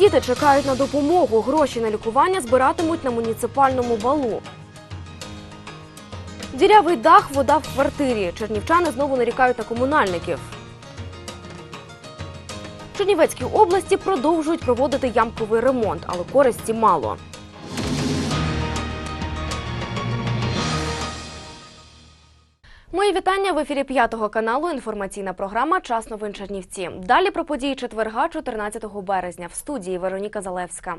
Діти чекають на допомогу. Гроші на лікування збиратимуть на муніципальному балу. Дірявий дах, вода в квартирі. Чернівчани знову нарікають на комунальників. Чернівецькій області продовжують проводити ямковий ремонт, але користі мало. Мої вітання в ефірі п'ятого каналу. Інформаційна програма Час новин Чернівці. Далі про події четверга, 14 березня. В студії Вероніка Залевська.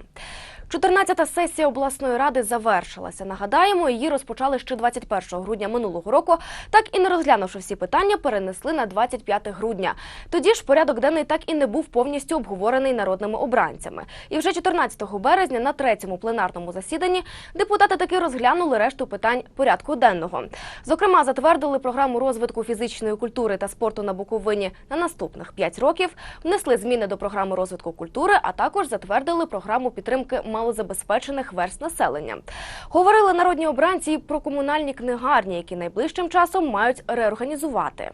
14-та сесія обласної ради завершилася. Нагадаємо, її розпочали ще 21 грудня минулого року. Так і не розглянувши всі питання, перенесли на 25 грудня. Тоді ж порядок денний так і не був повністю обговорений народними обранцями. І вже 14 березня на третьому пленарному засіданні депутати таки розглянули решту питань порядку денного. Зокрема, затвердили програму розвитку фізичної культури та спорту на Буковині на наступних 5 років, внесли зміни до програми розвитку культури, а також затвердили програму підтримки малозабезпечених верст населення. Говорили народні обранці про комунальні книгарні, які найближчим часом мають реорганізувати.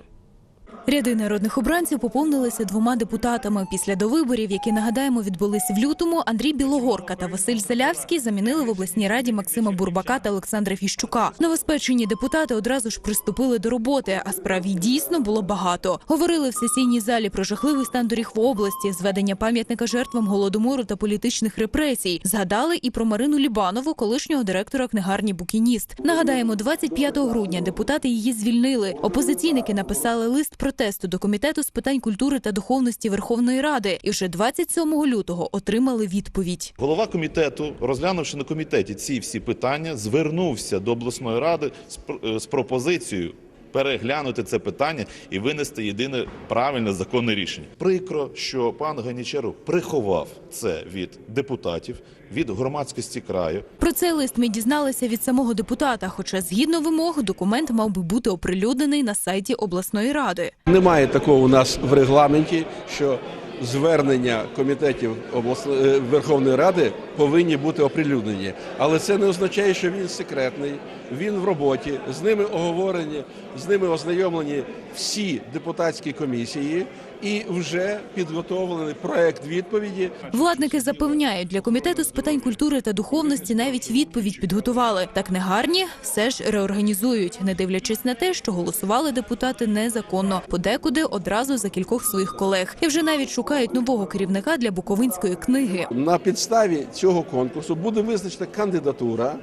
Ряди народних обранців поповнилися двома депутатами. Після довиборів, які нагадаємо відбулись в лютому, Андрій Білогорка та Василь Залявський замінили в обласній раді Максима Бурбака та Олександра Фіщука. Новоспечені депутати одразу ж приступили до роботи, а справ і дійсно було багато. Говорили в сесійній залі про жахливий стан доріг в області, зведення пам'ятника жертвам голодомору та політичних репресій. Згадали і про Марину Лібанову, колишнього директора книгарні Букініст. Нагадаємо, 25 грудня депутати її звільнили. Опозиційники написали лист протесту до комітету з питань культури та духовності Верховної Ради і вже 27 лютого отримали відповідь. Голова комітету, розглянувши на комітеті ці всі питання, звернувся до обласної ради з, е, пропозицією переглянути це питання і винести єдине правильне законне рішення. Прикро, що пан Ганічеров приховав це від депутатів, від громадськості краю. Про цей лист ми дізналися від самого депутата. Хоча, згідно вимог, документ мав би бути оприлюднений на сайті обласної ради. Немає такого у нас в регламенті, що звернення комітетів обласної е, Верховної Ради повинні бути оприлюднені. Але це не означає, що він секретний. Він в роботі. З ними оговорені, з ними ознайомлені всі депутатські комісії, і вже підготовлений проект відповіді. Владники запевняють, для комітету з питань культури та духовності навіть відповідь підготували. Та книгарні все ж реорганізують, не дивлячись на те, що голосували депутати незаконно, подекуди одразу за кількох своїх колег, і вже навіть шукають нового керівника для буковинської книги. На підставі цього конкурсу буде визначена кандидатура.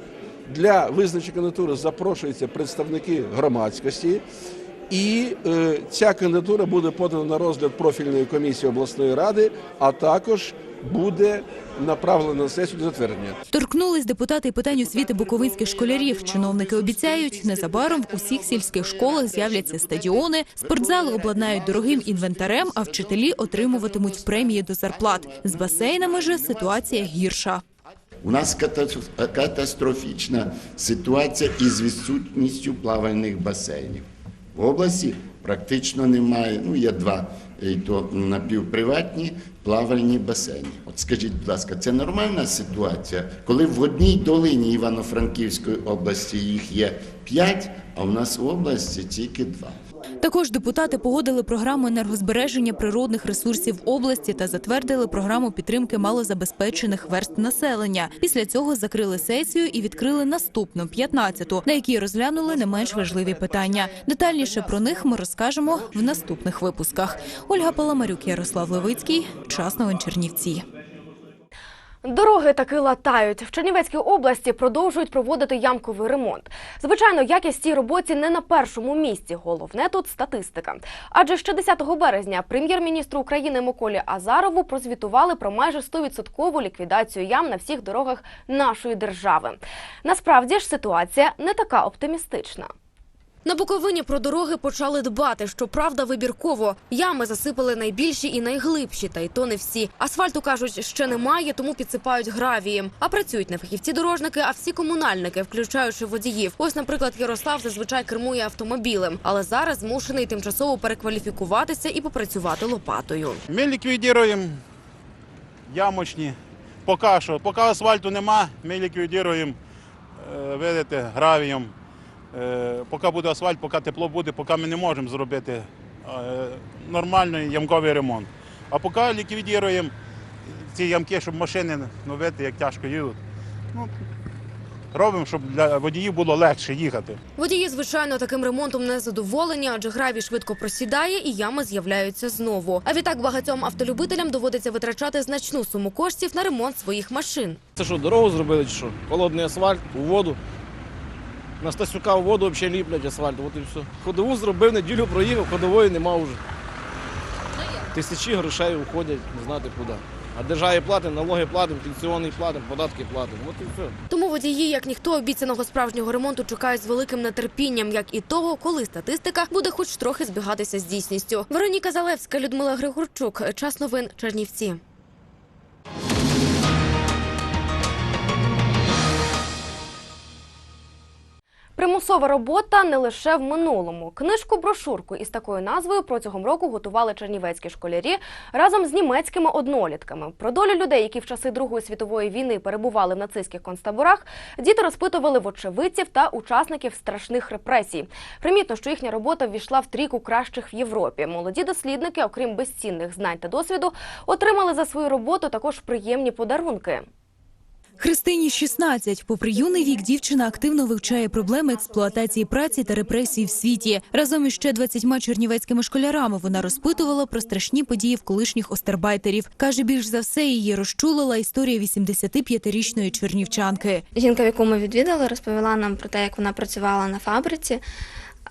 Для визначення кандидатури запрошуються представники громадськості, і е, ця кандидатура буде подана на розгляд профільної комісії обласної ради, а також буде направлена на сесію для затвердження. Торкнулись депутати питань освіти буковинських школярів. Чиновники обіцяють, незабаром в усіх сільських школах з'являться стадіони, спортзали обладнають дорогим інвентарем, а вчителі отримуватимуть премії до зарплат. З басейнами же ситуація гірша. У нас катастрофічна ситуація із відсутністю плавальних басейнів. В області практично немає. Ну, є два, і то напівприватні плавальні басейни. От скажіть, будь ласка, це нормальна ситуація, коли в одній долині Івано-Франківської області їх є п'ять, а в нас в області тільки два. Також депутати погодили програму енергозбереження природних ресурсів області та затвердили програму підтримки малозабезпечених верст населення. Після цього закрили сесію і відкрили наступну 15-ту, на якій розглянули не менш важливі питання. Детальніше про них ми розкажемо в наступних випусках. Ольга Паламарюк, Ярослав Левицький. Час новин Чернівці. Дороги таки латають. В Чернівецькій області продовжують проводити ямковий ремонт. Звичайно, якість цій роботі не на першому місці. Головне тут статистика. Адже ще 10 березня прем'єр-міністру України Миколі Азарову прозвітували про майже 100% ліквідацію ям на всіх дорогах нашої держави. Насправді ж ситуація не така оптимістична. На Буковині про дороги почали дбати. Щоправда, вибірково. Ями засипали найбільші і найглибші, та й то не всі. Асфальту кажуть, ще немає, тому підсипають гравієм. А працюють не фахівці дорожники, а всі комунальники, включаючи водіїв. Ось, наприклад, Ярослав зазвичай кермує автомобілем, але зараз змушений тимчасово перекваліфікуватися і попрацювати лопатою. Ми ліквідуємо ямочні. Поки що. Поки асфальту нема, ми ліквідуємо, е, видите, гравієм. Е, Поки буде асфальт, поки тепло буде, поки ми не можемо зробити е, нормальний ямковий ремонт. А поки ліквідуємо ці ямки, щоб машини видите, як тяжко їдуть. Ну, робимо, щоб для водіїв було легше їхати. Водії, звичайно, таким ремонтом не задоволені, адже гравій швидко просідає і ями з'являються знову. А відтак багатьом автолюбителям доводиться витрачати значну суму коштів на ремонт своїх машин. Це що, дорогу зробили чи що? Холодний асфальт у воду. На Стасюка у воду взагалі ліплять асфальт, от і все. Ходову зробив, неділю проїхав, ходової нема вже. Тисячі грошей уходять, не знати куди. А державі платимо, налоги платимо, пенсіонний платимо, податки платимо. От і все. Тому водії, як ніхто, обіцяного справжнього ремонту чекають з великим нетерпінням, як і того, коли статистика буде хоч трохи збігатися з дійсністю. Вероніка Залевська, Людмила Григорчук. Час новин Чернівці. Примусова робота не лише в минулому. Книжку брошурку із такою назвою протягом року готували чернівецькі школярі разом з німецькими однолітками. Про долю людей, які в часи Другої світової війни перебували в нацистських концтаборах, діти розпитували в очевидців та учасників страшних репресій. Примітно, що їхня робота ввійшла в трійку кращих в Європі. Молоді дослідники, окрім безцінних знань та досвіду, отримали за свою роботу також приємні подарунки. Христині 16. Попри юний вік, дівчина активно вивчає проблеми експлуатації праці та репресій в світі. Разом із ще 20 чернівецькими школярами вона розпитувала про страшні події в колишніх остербайтерів. Каже, більш за все її розчулила історія 85-річної чернівчанки. Жінка, яку ми відвідали, розповіла нам про те, як вона працювала на фабриці.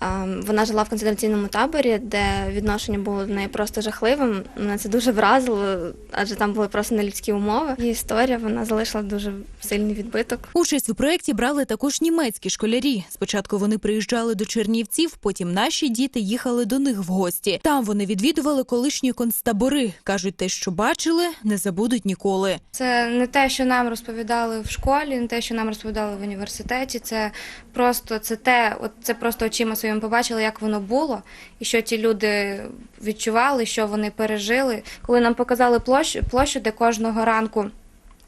Ем, Вона жила в концентраційному таборі, де відношення було до неї просто жахливим. Мене це дуже вразило, адже там були просто нелюдські умови. Її історія вона залишила дуже сильний відбиток. Участь у проєкті брали також німецькі школярі. Спочатку вони приїжджали до Чернівців, потім наші діти їхали до них в гості. Там вони відвідували колишні концтабори. кажуть, те, що бачили, не забудуть ніколи. Це не те, що нам розповідали в школі, не те, що нам розповідали в університеті. Це просто це те, от це просто очима своїми побачили, як воно було, і що ті люди відчували, що вони пережили. Коли нам показали площу, площу, де кожного ранку.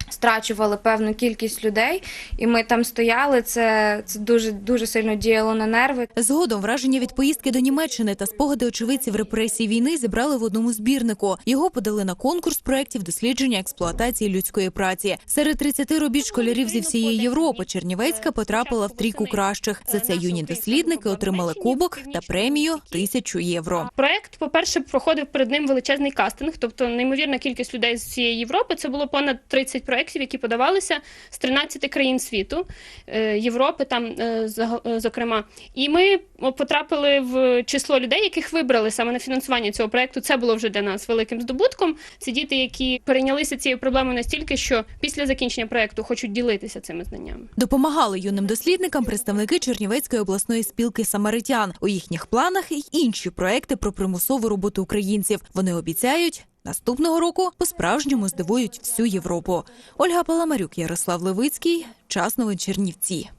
Страчували певну кількість людей, і ми там стояли. Це, це дуже дуже сильно діяло на нерви. Згодом враження від поїздки до Німеччини та спогади очевидців репресій війни зібрали в одному збірнику. Його подали на конкурс проєктів дослідження експлуатації людської праці. Серед 30 робіт школярів зі всієї Європи Чернівецька потрапила в трійку кращих. За це юні дослідники отримали кубок та премію тисячу євро. Проект, по-перше, проходив перед ним величезний кастинг, тобто неймовірна кількість людей з всієї Європи. Це було понад 30 проєктів, які подавалися з 13 країн світу, е, Європи там, е, е, зокрема. І ми потрапили в число людей, яких вибрали саме на фінансування цього проекту. Це було вже для нас великим здобутком. Це діти, які перейнялися цією проблемою настільки, що після закінчення проекту хочуть ділитися цими знаннями. Допомагали юним дослідникам представники Чернівецької обласної спілки самаритян. У їхніх планах і інші проекти про примусову роботу українців. Вони обіцяють. Наступного року по-справжньому здивують всю Європу. Ольга Паламарюк, Ярослав Левицький. Час новин Чернівці.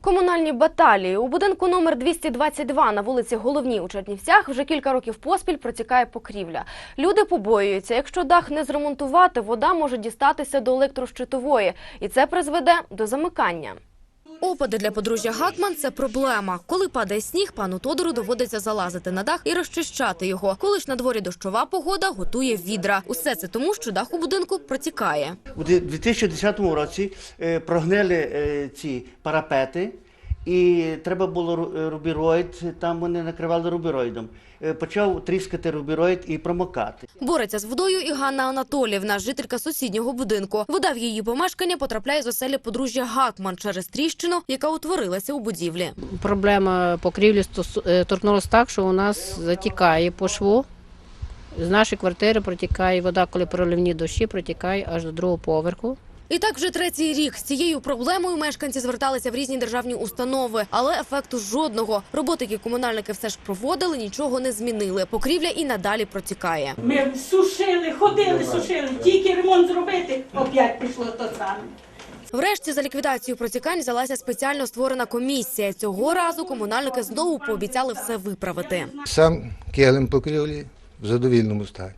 Комунальні баталії у будинку номер 222 на вулиці Головній у Чернівцях вже кілька років поспіль протікає покрівля. Люди побоюються, якщо дах не зремонтувати, вода може дістатися до електрощитової, і це призведе до замикання. Опади для подружжя Гакман – це проблема. Коли падає сніг, пану Тодору доводиться залазити на дах і розчищати його. Коли ж на дворі дощова погода, готує відра. Усе це тому, що дах у будинку протікає. У 2010 році е, прогнили е, ці парапети, і треба було е, рубіроїд, там вони накривали рубіроїдом. Е, Почав тріскати рубіроїд і промокати. Бореться з водою і Ганна Анатоліївна, жителька сусіднього будинку. Вода в її помешкання потрапляє з оселі подружжя Гакман через тріщину, яка утворилася у будівлі. Проблема покрівлі стосу- е, торкнулася так, що у нас затікає по шву. З нашої квартири протікає вода, коли проливні дощі, протікає аж до другого поверху. І так вже третій рік з цією проблемою мешканці зверталися в різні державні установи, але ефекту жодного. Роботи, які комунальники все ж проводили, нічого не змінили. Покрівля і надалі протікає. Ми сушили, ходили, сушили, тільки ремонт зробити, опять пішло то саме. Врешті за ліквідацію протікань взялася спеціально створена комісія. Цього разу комунальники знову пообіцяли все виправити. Сам килим покрівлі в задовільному стані.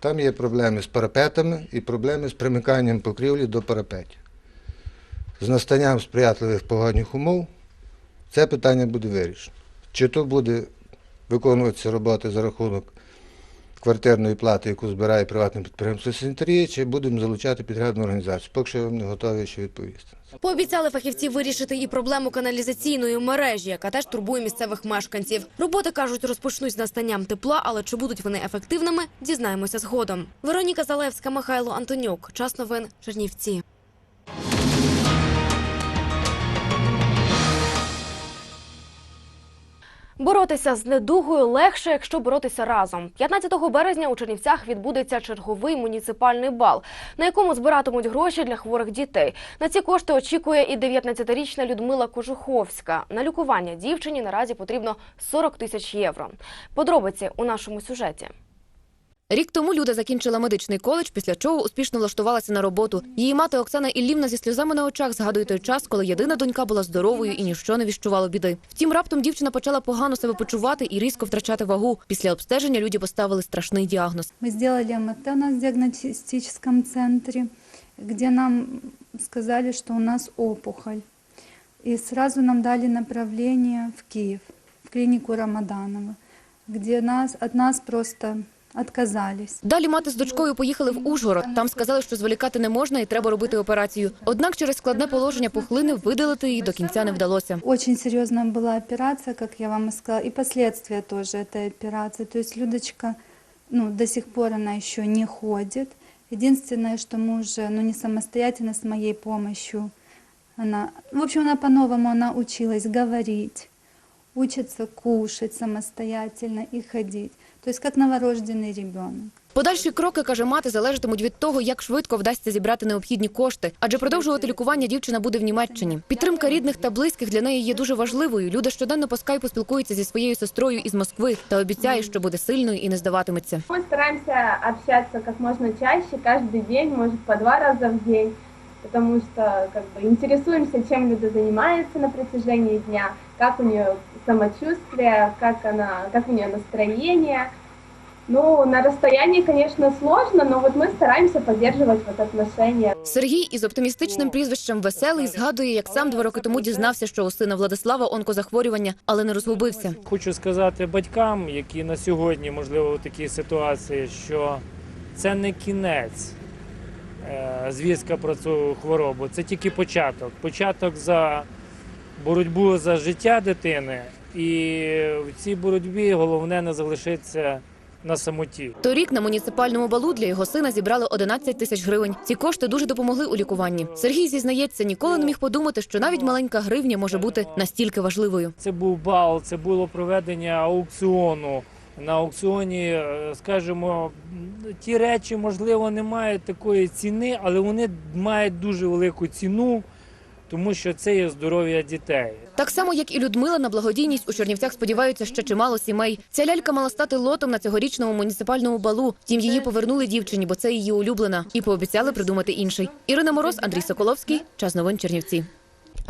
Там є проблеми з парапетами і проблеми з примиканням покрівлі до парапетів. З настанням сприятливих погодних умов це питання буде вирішено. Чи то буде виконуватися роботи за рахунок квартирної плати, яку збирає приватне підприємство Синтерія, чи будемо залучати підрядну організацію. Поки що не готовий ще відповісти. Пообіцяли фахівці вирішити і проблему каналізаційної мережі, яка теж турбує місцевих мешканців. Роботи кажуть, розпочнуть з настанням тепла, але чи будуть вони ефективними, дізнаємося згодом. Вероніка Залевська, Михайло Антонюк. Час новин Чернівці. Боротися з недугою легше, якщо боротися разом. 15 березня у Чернівцях відбудеться черговий муніципальний бал, на якому збиратимуть гроші для хворих дітей. На ці кошти очікує і 19-річна Людмила Кожуховська. На лікування дівчині наразі потрібно 40 тисяч євро. Подробиці у нашому сюжеті. Рік тому Люда закінчила медичний коледж, після чого успішно влаштувалася на роботу. Її мати Оксана Іллівна зі сльозами на очах згадує той час, коли єдина донька була здоровою і ніщо не віщувало біди. Втім, раптом дівчина почала погано себе почувати і різко втрачати вагу. Після обстеження люди поставили страшний діагноз. Мы сделали МРТ у нас в диагностическом центре, где нам сказали, что у нас опухоль. И сразу нам дали направление в Киев, в клинику Рамаданова, где нас, от нас просто отказались. Далі мати з дочкою поїхали в Ужгород. Там сказали, що зволікати не можна і треба робити операцію. Однак через складне положення пухлини видалити її до кінця не вдалося. Очень серьезная была операция, как я вам и сказала, и последствия тоже этой операции. То есть Людочка, ну, до сих пор она еще не ходит. Единственное, что мы уже, ну, не самостоятельно, с моей помощью, она, в общем, она по-новому, она училась говорить, учится кушать самостоятельно и ходить. То есть как новорожденный ребенок. Подальші кроки, каже мати, залежатимуть від того, як швидко вдасться зібрати необхідні кошти. Адже продовжувати лікування дівчина буде в Німеччині. Підтримка рідних та близьких для неї є дуже важливою. Люда щоденно по скайпу спілкується зі своєю сестрою із Москви та обіцяє, що буде сильною і не здаватиметься. Мы стараемся общаться как можно чаще, каждый день, может по два раза в день, потому что как бы интересуемся, чем Люда занимается на протяжении дня, как у нее самочувствие, как она, как у нее настроение. Ну, на расстоянии, конечно, сложно, но вот мы стараемся поддерживать вот отношения. Сергій із оптимістичним прізвищем Веселий згадує, як сам два роки тому дізнався, що у сина Владислава онкозахворювання, але не розгубився. Хочу сказати батькам, які на сьогодні, можливо, в такій ситуації, що це не кінець звістка про цю хворобу, це тільки початок. Початок за боротьбу за життя дитини, і в цій боротьбі головне не залишитися на самоті. Торік на муніципальному балу для його сина зібрали 11 тисяч гривень. Ці кошти дуже допомогли у лікуванні. Сергій зізнається, ніколи не міг подумати, що навіть маленька гривня може бути настільки важливою. Це був бал, це було проведення аукціону. На аукціоні, е, скажімо, ті речі, можливо, не мають такої ціни, але вони мають дуже велику ціну, тому що це є здоров'я дітей. Так само, як і Людмила, на благодійність у Чернівцях сподіваються ще чимало сімей. Ця лялька мала стати лотом на цьогорічному муніципальному балу. Втім, її повернули дівчині, бо це її улюблена, і пообіцяли придумати інший. Ірина Мороз, Андрій Соколовський. Час новин Чернівці.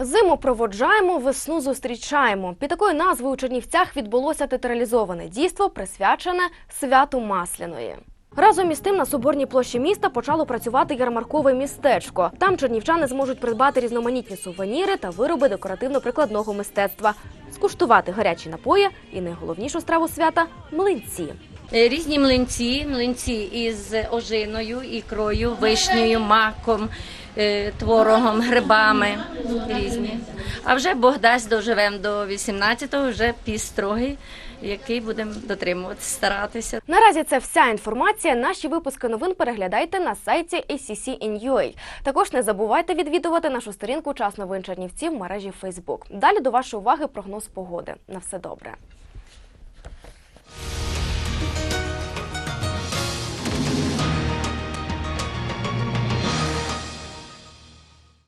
Зиму проводжаємо, весну зустрічаємо. Під такою назвою у Чернівцях відбулося театралізоване дійство, присвячене святу Масляної. Разом із тим на соборній площі міста почало працювати ярмаркове містечко. Там чернівчани зможуть придбати різноманітні сувеніри та вироби декоративно-прикладного мистецтва, скуштувати гарячі напої і найголовнішу страву свята млинці. Е, Різні млинці, млинці із ожиною, ікрою, вишнею, маком, е, творогом, грибами різні. А вже Бог дасть доживемо до 18-го, вже піс строгий, який будемо дотримуватися, старатися. Наразі це вся інформація. Наші випуски новин переглядайте на сайті ACC.in.ua. Також не забувайте відвідувати нашу сторінку Час новин Чернівці в мережі Facebook. Далі до вашої уваги прогноз погоди. На все добре.